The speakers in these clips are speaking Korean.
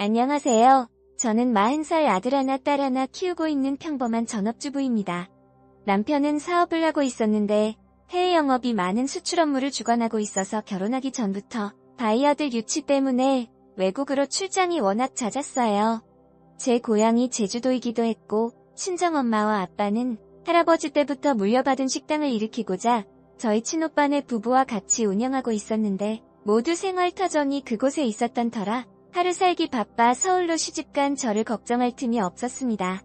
안녕하세요. 저는 40살 아들 하나 딸 하나 키우고 있는 평범한 전업주부입니다. 남편은 사업을 하고 있었는데 해외 영업이 많은 수출 업무를 주관하고 있어서 결혼하기 전부터 바이어들 유치 때문에 외국으로 출장이 워낙 잦았어요. 제 고향이 제주도이기도 했고 친정엄마와 아빠는 할아버지 때부터 물려받은 식당을 일으키고자 저희 친오빠네 부부와 같이 운영하고 있었는데 모두 생활터전이 그곳에 있었던 터라 하루 살기 바빠 서울로 시집간 저를 걱정할 틈이 없었습니다.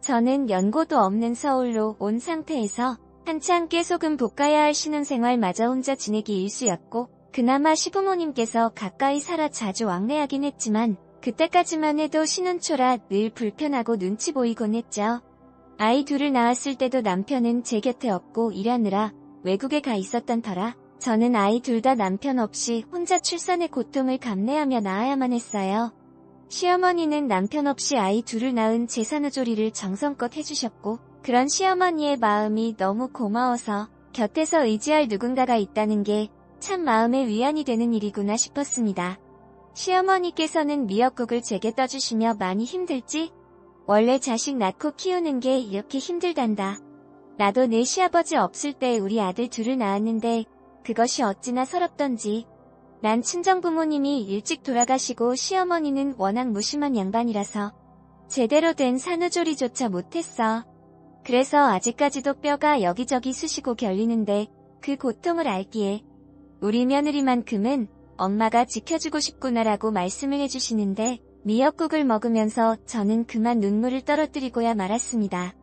저는 연고도 없는 서울로 온 상태에서 한창 깨소금 볶아야 할 신혼생활마저 혼자 지내기 일쑤였고 그나마 시부모님께서 가까이 살아 자주 왕래하긴 했지만 그때까지만 해도 신혼초라 늘 불편하고 눈치 보이곤 했죠. 아이 둘을 낳았을 때도 남편은 제 곁에 없고 일하느라 외국에 가 있었던 터라 저는 아이 둘 다 남편 없이 혼자 출산의 고통을 감내하며 낳아야만 했어요. 시어머니는 남편 없이 아이 둘을 낳은 제 산후조리를 정성껏 해주셨고 그런 시어머니의 마음이 너무 고마워서 곁에서 의지할 누군가가 있다는 게 참 마음의 위안이 되는 일이구나 싶었습니다. 시어머니께서는 미역국을 제게 떠주시며 많이 힘들지? 원래 자식 낳고 키우는 게 이렇게 힘들단다. 나도 내 시아버지 없을 때 우리 아들 둘을 낳았는데 그것이 어찌나 서럽던지. 난 친정부모님이 일찍 돌아가시고 시어머니는 워낙 무심한 양반이라서 제대로 된 산후조리조차 못했어. 그래서 아직까지도 뼈가 여기저기 쑤시고 결리는데 그 고통을 알기에 우리 며느리만큼은 엄마가 지켜주고 싶구나라고 말씀을 해주시는데 미역국을 먹으면서 저는 그만 눈물을 떨어뜨리고야 말았습니다.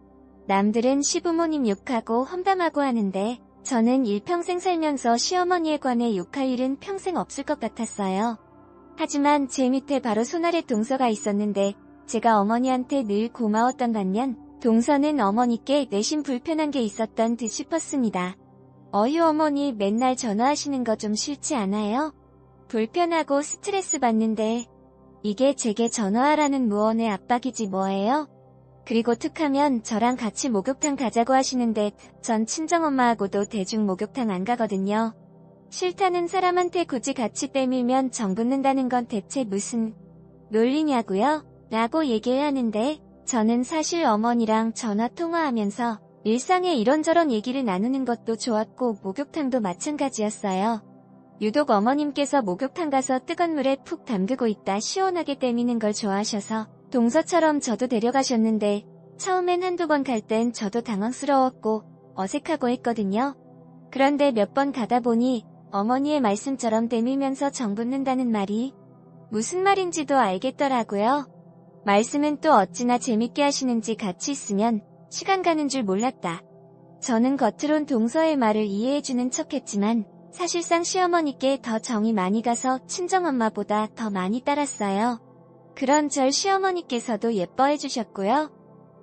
남들은 시부모님 욕하고 험담하고 하는데 저는 일평생 살면서 시어머니에 관해 욕할 일은 평생 없을 것 같았어요. 하지만 제 밑에 바로 손아래 동서가 있었는데 제가 어머니한테 늘 고마웠던 반면 동서는 어머니께 내심 불편한 게 있었던 듯 싶었습니다. 어휴 어머니 맨날 전화하시는 거 좀 싫지 않아요? 불편하고 스트레스 받는데 이게 제게 전화하라는 무언의 압박이지 뭐예요? 그리고 툭하면 저랑 같이 목욕탕 가자고 하시는데 전 친정엄마하고도 대중 목욕탕 안 가거든요. 싫다는 사람한테 굳이 같이 빼밀면 정 붙는다는 건 대체 무슨 논리냐고요? 라고 얘기를 하는데 저는 사실 어머니랑 전화 통화하면서 일상에 이런저런 얘기를 나누는 것도 좋았고 목욕탕도 마찬가지였어요. 유독 어머님께서 목욕탕 가서 뜨건 물에 푹 담그고 있다 시원하게 때미는 걸 좋아하셔서 동서처럼 저도 데려가셨는데 처음엔 한두 번 갈 땐 저도 당황스러웠고 어색하고 했거든요. 그런데 몇 번 가다 보니 어머니의 말씀처럼 때밀면서 정붙는다는 말이 무슨 말인지도 알겠더라고요. 말씀은 또 어찌나 재밌게 하시는지 같이 있으면 시간 가는 줄 몰랐다. 저는 겉으론 동서의 말을 이해해주는 척했지만 사실상 시어머니께 더 정이 많이 가서 친정엄마보다 더 많이 따랐어요. 그런 절 시어머니께서도 예뻐해 주셨고요.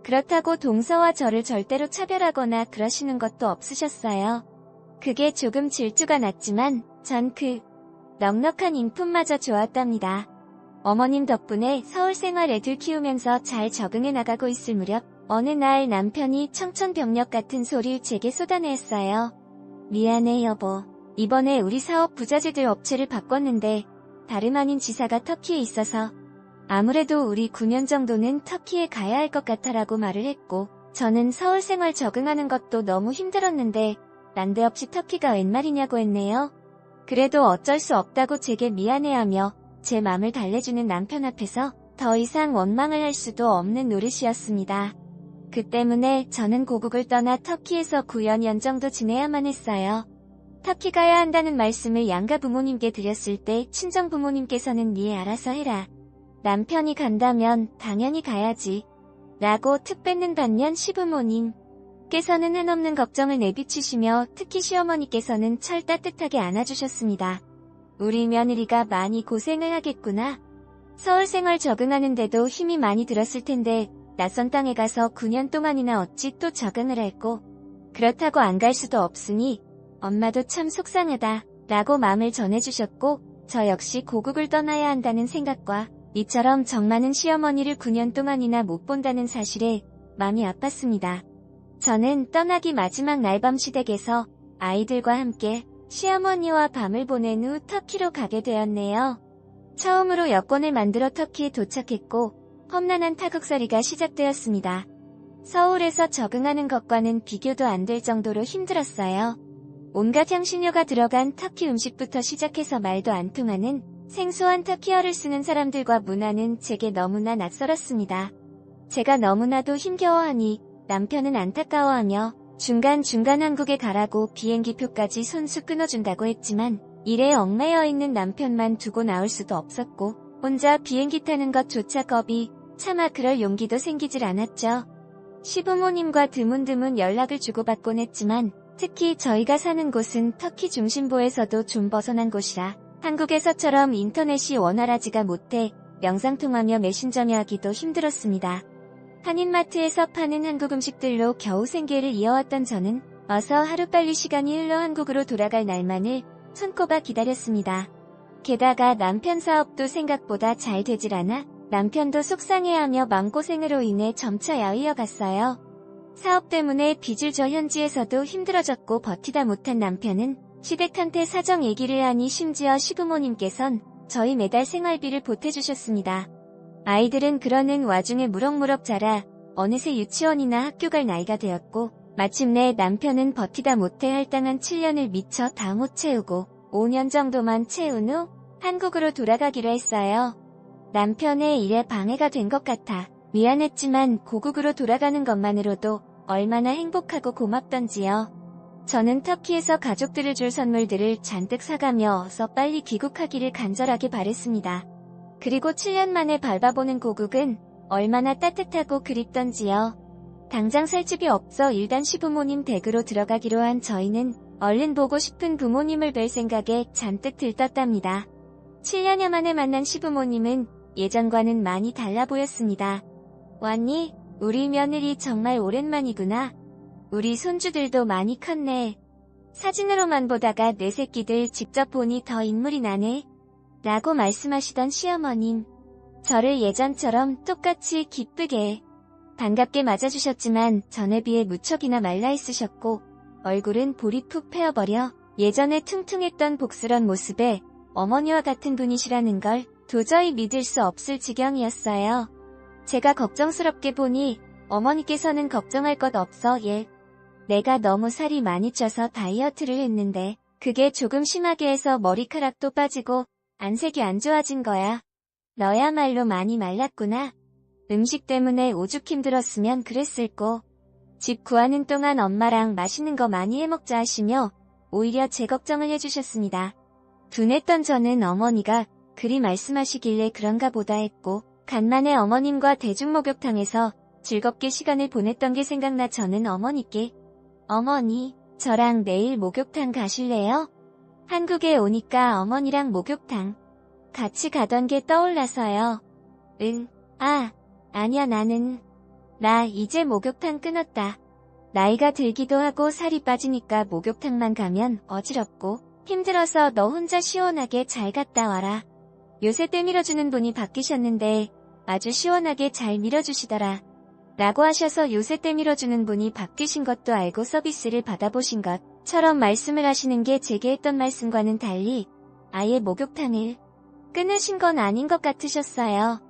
그렇다고 동서와 저를 절대로 차별하거나 그러시는 것도 없으셨어요. 그게 조금 질투가 났지만 전 그 넉넉한 인품마저 좋았답니다. 어머님 덕분에 서울 생활 애들 키우면서 잘 적응해 나가고 있을 무렵 어느 날 남편이 청천벽력 같은 소리를 제게 쏟아냈어요. 미안해 여보. 이번에 우리 사업 부자재들 업체를 바꿨는데 다름 아닌 지사가 터키에 있어서 아무래도 우리 9년 정도는 터키에 가야 할 것 같아라고 말을 했고 저는 서울 생활 적응하는 것도 너무 힘들었는데 난데없이 터키가 웬 말이냐고 했네요. 그래도 어쩔 수 없다고 제게 미안해하며 제 맘을 달래주는 남편 앞에서 더 이상 원망을 할 수도 없는 노릇이었습니다. 그 때문에 저는 고국을 떠나 터키에서 9년 정도 지내야만 했어요. 터키 가야 한다는 말씀을 양가 부모님께 드렸을 때 친정 부모님께서는 네 알아서 해라. 남편이 간다면 당연히 가야지. 라고 특 뺏는 반면 시부모님 께서는 한없는 걱정을 내비치시며 특히 시어머니께서는 철 따뜻하게 안아주셨습니다. 우리 며느리가 많이 고생을 하겠구나. 서울 생활 적응하는데도 힘이 많이 들었을 텐데 낯선 땅에 가서 9년 동안이나 어찌 또 적응을 할고 그렇다고 안 갈 수도 없으니 엄마도 참 속상하다 라고 마음을 전해주셨고 저 역시 고국을 떠나야 한다는 생각과 이처럼 정 많은 시어머니를 9년 동안이나 못 본다는 사실에 마음이 아팠습니다. 저는 떠나기 마지막 날밤 시댁에서 아이들과 함께 시어머니와 밤을 보낸 후 터키로 가게 되었네요. 처음으로 여권을 만들어 터키에 도착했고 험난한 타국살이가 시작되었습니다. 서울에서 적응하는 것과는 비교도 안 될 정도로 힘들었어요. 온갖 향신료가 들어간 터키 음식부터 시작해서 말도 안 통하는 생소한 터키어를 쓰는 사람들과 문화는 제게 너무나 낯설었습니다. 제가 너무나도 힘겨워하니 남편은 안타까워하며 중간중간 한국에 가라고 비행기표까지 손수 끊어준다고 했지만 일에 얽매여 있는 남편만 두고 나올 수도 없었고 혼자 비행기 타는 것조차 겁이 차마 그럴 용기도 생기질 않았죠. 시부모님과 드문드문 연락을 주고받곤 했지만 특히 저희가 사는 곳은 터키 중심부에서도 좀 벗어난 곳이라 한국에서처럼 인터넷이 원활하지가 못해 영상통화며 메신저며 하기도 힘들었습니다. 한인마트에서 파는 한국 음식들로 겨우 생계를 이어왔던 저는 어서 하루빨리 시간이 흘러 한국으로 돌아갈 날만을 손꼽아 기다렸습니다. 게다가 남편 사업도 생각보다 잘 되질 않아 남편도 속상해하며 마음고생으로 인해 점차 야위어 갔어요. 사업 때문에 빚을 져 현지에서도 힘들어졌고 버티다 못한 남편은 시댁한테 사정 얘기를 하니 심지어 시부모님께선 저희 매달 생활비를 보태주셨습니다. 아이들은 그러는 와중에 무럭무럭 자라 어느새 유치원이나 학교 갈 나이가 되었고 마침내 남편은 버티다 못해 할당한 7년을 미처 다못 채우고 5년 정도만 채운 후 한국으로 돌아가기로 했어요. 남편의 일에 방해가 된 것 같아 미안했지만 고국으로 돌아가는 것만으로도 얼마나 행복하고 고맙던지요. 저는 터키에서 가족들을 줄 선물들을 잔뜩 사가며 어서 빨리 귀국하기를 간절하게 바랬습니다. 그리고 7년 만에 밟아보는 고국은 얼마나 따뜻하고 그립던지요. 당장 살 집이 없어 일단 시부모님 댁으로 들어가기로 한 저희는 얼른 보고 싶은 부모님을 뵐 생각에 잔뜩 들떴답니다. 7년여 만에 만난 시부모님은 예전과는 많이 달라 보였습니다. 왔니? 우리 며느리 정말 오랜만이구나. 우리 손주들도 많이 컸네. 사진으로만 보다가 내 새끼들 직접 보니 더 인물이 나네. 라고 말씀하시던 시어머님. 저를 예전처럼 똑같이 기쁘게 반갑게 맞아주셨지만 전에 비해 무척이나 말라 있으셨고 얼굴은 볼이 푹 패어버려 예전에 퉁퉁했던 복스런 모습에 어머니와 같은 분이시라는 걸 도저히 믿을 수 없을 지경이었어요. 제가 걱정스럽게 보니 어머니께서는 걱정할 것 없어 예. 내가 너무 살이 많이 쪄서 다이어트를 했는데 그게 조금 심하게 해서 머리카락도 빠지고 안색이 안 좋아진 거야. 너야말로 많이 말랐구나. 음식 때문에 오죽 힘들었으면 그랬을꼬. 집 구하는 동안 엄마랑 맛있는 거 많이 해먹자 하시며 오히려 제 걱정을 해주셨습니다. 둔했던 저는 어머니가 그리 말씀하시길래 그런가 보다 했고 간만에 어머님과 대중목욕탕에서 즐겁게 시간을 보냈던 게 생각나 저는 어머니께 어머니 저랑 내일 목욕탕 가실래요? 한국에 오니까 어머니랑 목욕탕 같이 가던 게 떠올라서요. 응, 아, 아니야 나는 나 이제 목욕탕 끊었다. 나이가 들기도 하고 살이 빠지니까 목욕탕만 가면 어지럽고 힘들어서 너 혼자 시원하게 잘 갔다 와라. 요새 때 밀어주는 분이 바뀌셨는데 아주 시원하게 잘 밀어주시더라. 라고 하셔서 요새 때 밀어주는 분이 바뀌신 것도 알고 서비스를 받아보신 것처럼 말씀을 하시는 게 제게 했던 말씀과는 달리 아예 목욕탕을 끊으신 건 아닌 것 같으셨어요.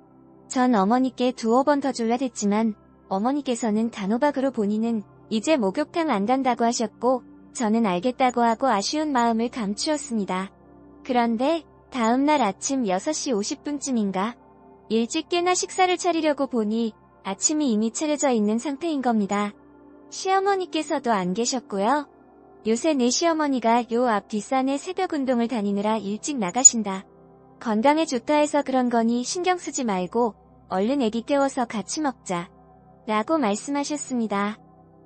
전 어머니께 두어 번더 줄라 됐지만 어머니께서는 단호박으로 본인은 이제 목욕탕 안 간다고 하셨고 저는 알겠다고 하고 아쉬운 마음을 감추었습니다. 그런데 다음날 아침 6시 50분쯤인가 일찍 깨나 식사를 차리려고 보니 아침이 이미 차려져 있는 상태인 겁니다. 시어머니께서도 안 계셨고요. 요새 내 시어머니가 요 앞 뒷산에 새벽 운동을 다니느라 일찍 나가신다. 건강에 좋다 해서 그런 거니 신경 쓰지 말고 얼른 애기 깨워서 같이 먹자. 라고 말씀하셨습니다.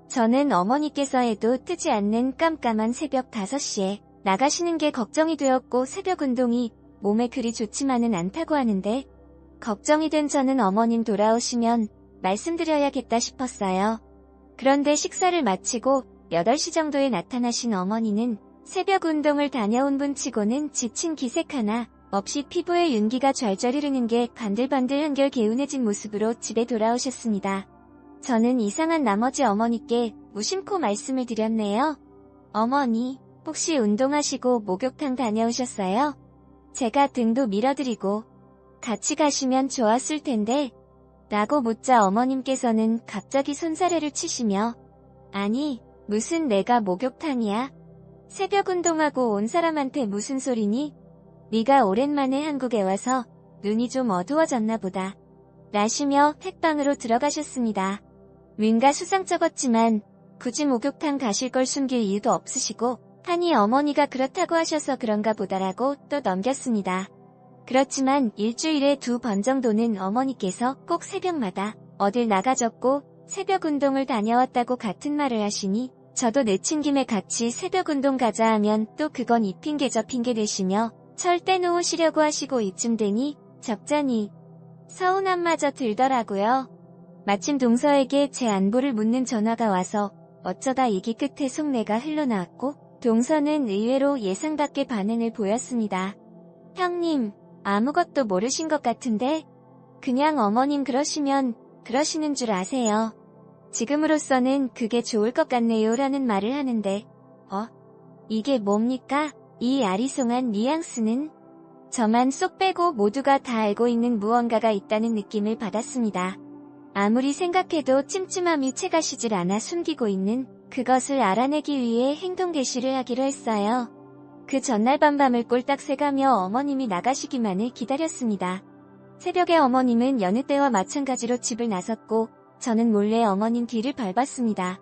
저는 어머니께서 해도 뜨지 않는 깜깜한 새벽 5시에 나가시는 게 걱정이 되었고 새벽 운동이 몸에 그리 좋지만은 않다고 하는데 걱정이 된 저는 어머님 돌아오시면 말씀드려야겠다 싶었어요. 그런데 식사를 마치고 8시 정도에 나타나신 어머니는 새벽 운동을 다녀온 분 치고는 지친 기색 하나 없이 피부에 윤기가 좔좔 흐르는 게 반들반들 한결 개운해진 모습으로 집에 돌아오셨습니다. 저는 이상한 나머지 어머니께 무심코 말씀을 드렸네요. 어머니, 혹시 운동하시고 목욕탕 다녀오셨어요? 제가 등도 밀어드리고 같이 가시면 좋았을 텐데. 라고 묻자 어머님께서는 갑자기 손사래를 치시며 아니, 무슨 내가 목욕탕이야? 새벽 운동하고 온 사람한테 무슨 소리니? 네가 오랜만에 한국에 와서 눈이 좀 어두워졌나 보다. 라시며 팩방으로 들어가셨습니다. 뭔가 수상쩍었지만 굳이 목욕탕 가실 걸 숨길 이유도 없으시고 하니 어머니가 그렇다고 하셔서 그런가 보다라고 또 넘겼습니다. 그렇지만 일주일에 두 번 정도는 어머니께서 꼭 새벽마다 어딜 나가졌고 새벽 운동을 다녀왔다고 같은 말을 하시니 저도 내친 김에 같이 새벽 운동 가자 하면 또 그건 이 핑계 저 핑계 대시며 절대 놓으시려고 하시고 이쯤 되니 적잖이 서운함마저 들더라고요. 마침 동서에게 제 안부를 묻는 전화가 와서 어쩌다 얘기 끝에 속내가 흘러나왔고 동서는 의외로 예상 밖의 반응을 보였습니다. 형님, 아무것도 모르신 것 같은데 그냥 어머님 그러시면 그러시는 줄 아세요. 지금으로서는 그게 좋을 것 같네요 라는 말을 하는데 어? 이게 뭡니까? 이 아리송한 뉘앙스는 저만 쏙 빼고 모두가 다 알고 있는 무언가가 있다는 느낌을 받았습니다. 아무리 생각해도 찜찜함이 채가시질 않아 숨기고 있는 그것을 알아내기 위해 행동 개시를 하기로 했어요. 그 전날 밤밤을 꼴딱 새가며 어머님이 나가시기만을 기다렸습니다. 새벽에 어머님은 여느 때와 마찬가지로 집을 나섰고 저는 몰래 어머님 뒤를 밟았습니다.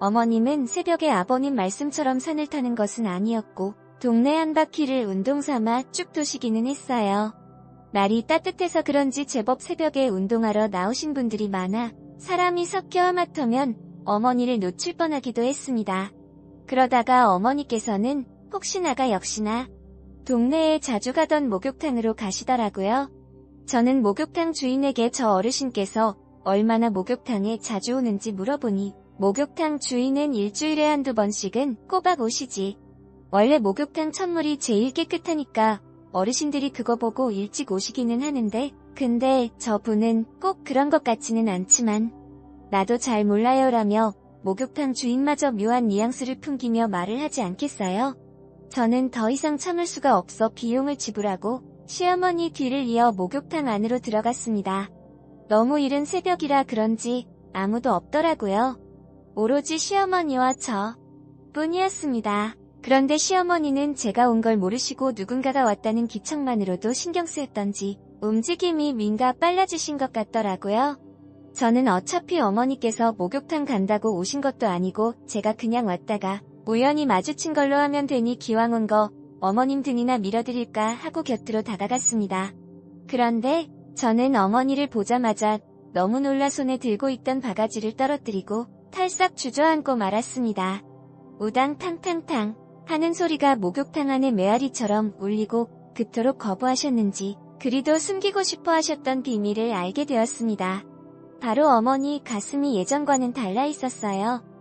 어머님은 새벽에 아버님 말씀처럼 산을 타는 것은 아니었고 동네 한 바퀴를 운동 삼아 쭉 도시기는 했어요. 날이 따뜻해서 그런지 제법 새벽에 운동하러 나오신 분들이 많아 사람이 섞여 하마터면 어머니를 놓칠 뻔하기도 했습니다. 그러다가 어머니께서는 혹시나가 역시나 동네에 자주 가던 목욕탕으로 가시더라고요. 저는 목욕탕 주인에게 저 어르신께서 얼마나 목욕탕에 자주 오는지 물어보니 목욕탕 주인은 일주일에 한두 번씩은 꼬박 오시지. 원래 목욕탕 천물이 제일 깨끗하니까 어르신들이 그거 보고 일찍 오시기는 하는데 근데 저 분은 꼭 그런 것 같지는 않지만 나도 잘 몰라요라며 목욕탕 주인마저 묘한 뉘앙스를 풍기며 말을 하지 않겠어요? 저는 더 이상 참을 수가 없어 비용을 지불하고 시어머니 뒤를 이어 목욕탕 안으로 들어갔습니다. 너무 이른 새벽이라 그런지 아무도 없더라고요. 오로지 시어머니와 저 뿐이었습니다. 그런데 시어머니는 제가 온 걸 모르시고 누군가가 왔다는 기척만으로도 신경 쓰였던지 움직임이 민가 빨라지신 것 같더라고요. 저는 어차피 어머니께서 목욕탕 간다고 오신 것도 아니고 제가 그냥 왔다가 우연히 마주친 걸로 하면 되니 기왕 온 거 어머님 등이나 밀어드릴까 하고 곁으로 다가갔습니다. 그런데 저는 어머니를 보자마자 너무 놀라 손에 들고 있던 바가지를 떨어뜨리고 탈싹 주저앉고 말았습니다. 우당탕탕탕 하는 소리가 목욕탕 안의 메아리처럼 울리고 그토록 거부하셨는지 그리도 숨기고 싶어 하셨던 비밀을 알게 되었습니다. 바로 어머니 가슴이 예전과는 달라 있었어요.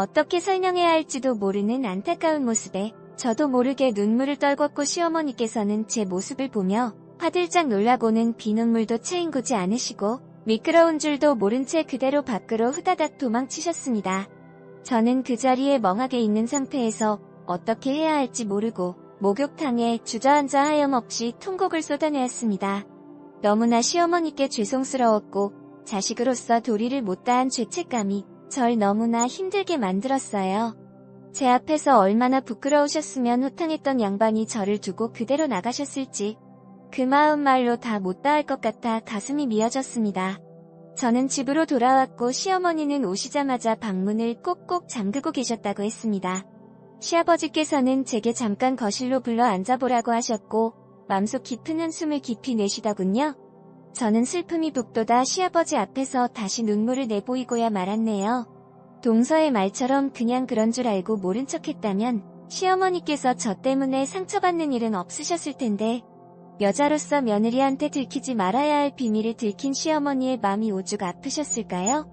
어떻게 설명해야 할지도 모르는 안타까운 모습에 저도 모르게 눈물을 떨궜고 시어머니께서는 제 모습을 보며 화들짝 놀라고는 비눈물도 채인구지 않으시고 미끄러운 줄도 모른 채 그대로 밖으로 후다닥 도망치셨습니다. 저는 그 자리에 멍하게 있는 상태에서 어떻게 해야 할지 모르고 목욕탕에 주저앉아 하염없이 통곡을 쏟아내었습니다. 너무나 시어머니께 죄송스러웠고 자식으로서 도리를 못다한 죄책감이 절 너무나 힘들게 만들었어요. 제 앞에서 얼마나 부끄러우셨으면 호탕했던 양반이 저를 두고 그대로 나가셨을지 그 마음 말로 다 못다할 것 같아 가슴이 미어졌습니다. 저는 집으로 돌아왔고 시어머니는 오시자마자 방문을 꼭꼭 잠그고 계셨다고 했습니다. 시아버지께서는 제게 잠깐 거실로 불러 앉아보라고 하셨고 맘속 깊은 한숨을 깊이 내쉬더군요. 저는 슬픔이 북돋아 시아버지 앞에서 다시 눈물을 내보이고야 말았네요. 동서의 말처럼 그냥 그런 줄 알고 모른 척 했다면 시어머니께서 저 때문에 상처받는 일은 없으셨을 텐데 여자로서 며느리한테 들키지 말아야 할 비밀을 들킨 시어머니의 마음이 오죽 아프셨을까요?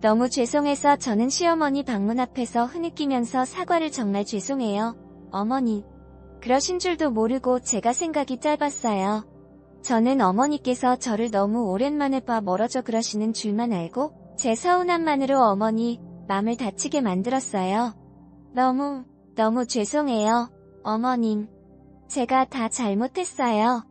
너무 죄송해서 저는 시어머니 방문 앞에서 흐느끼면서 사과를 정말 죄송해요. 어머니. 그러신 줄도 모르고 제가 생각이 짧았어요. 저는 어머니께서 저를 너무 오랜만에 봐 멀어져 그러시는 줄만 알고 제 서운함만으로 어머니 마음을 다치게 만들었어요. 너무, 너무 죄송해요. 어머님. 제가 다 잘못했어요.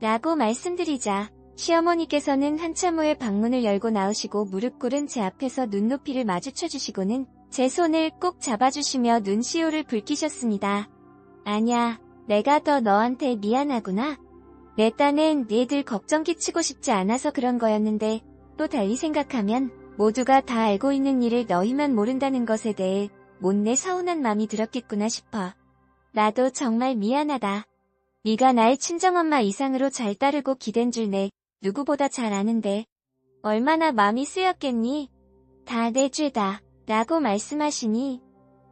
라고 말씀드리자 시어머니께서는 한참 후에 방문을 열고 나오시고 무릎 꿇은 제 앞에서 눈높이를 마주쳐 주시고는 제 손을 꼭 잡아주시며 눈시울을 붉히셨습니다. 아냐, 내가 더 너한테 미안하구나. 내 딴엔 얘들 걱정 끼치고 싶지 않아서 그런 거였는데 또 달리 생각하면 모두가 다 알고 있는 일을 너희만 모른다는 것에 대해 못내 서운한 마음이 들었겠구나 싶어. 나도 정말 미안하다. 네가 날 친정엄마 이상으로 잘 따르고 기댄 줄 내 누구보다 잘 아는데 얼마나 마음이 쓰였겠니? 다 내 죄다 라고 말씀하시니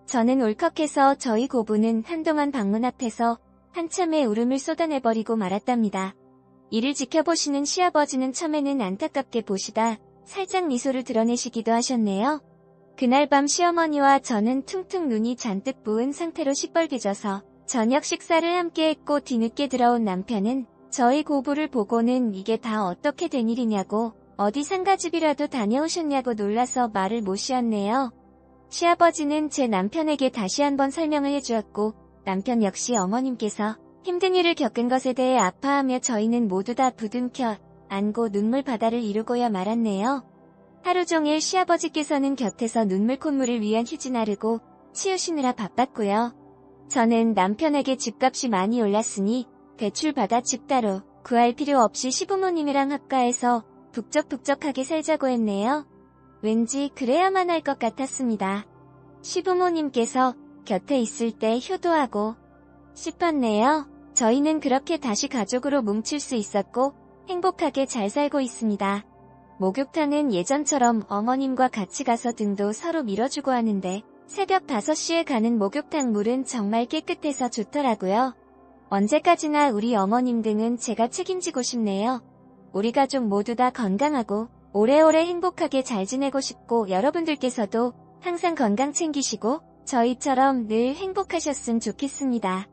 저는 울컥해서 저희 고부는 한동안 방문 앞에서 한참의 울음을 쏟아내버리고 말았답니다. 이를 지켜보시는 시아버지는 처음에는 안타깝게 보시다 살짝 미소를 드러내시기도 하셨네요. 그날 밤 시어머니와 저는 퉁퉁 눈이 잔뜩 부은 상태로 시뻘개져서 저녁 식사를 함께 했고 뒤늦게 들어온 남편은 저희 고부를 보고는 이게 다 어떻게 된 일이냐고 어디 상가집이라도 다녀오셨냐고 놀라서 말을 못 쉬었네요. 시아버지는 제 남편에게 다시 한번 설명을 해주었고 남편 역시 어머님께서 힘든 일을 겪은 것에 대해 아파하며 저희는 모두 다 부둥켜 안고 눈물 바다를 이루고야 말았네요. 하루 종일 시아버지께서는 곁에서 눈물 콧물을 위한 휴지 나르고 치우시느라 바빴고요. 저는 남편에게 집값이 많이 올랐으니 대출 받아 집 따로 구할 필요 없이 시부모님이랑 합가해서 북적북적하게 살자고 했네요. 왠지 그래야만 할 것 같았습니다. 시부모님께서 곁에 있을 때 효도하고 싶었네요. 저희는 그렇게 다시 가족으로 뭉칠 수 있었고 행복하게 잘 살고 있습니다. 목욕탕은 예전처럼 어머님과 같이 가서 등도 서로 밀어주고 하는데 새벽 5시에 가는 목욕탕 물은 정말 깨끗해서 좋더라고요. 언제까지나 우리 어머님 등은 제가 책임지고 싶네요. 우리 가족 모두 다 건강하고 오래오래 행복하게 잘 지내고 싶고 여러분들께서도 항상 건강 챙기시고 저희처럼 늘 행복하셨으면 좋겠습니다.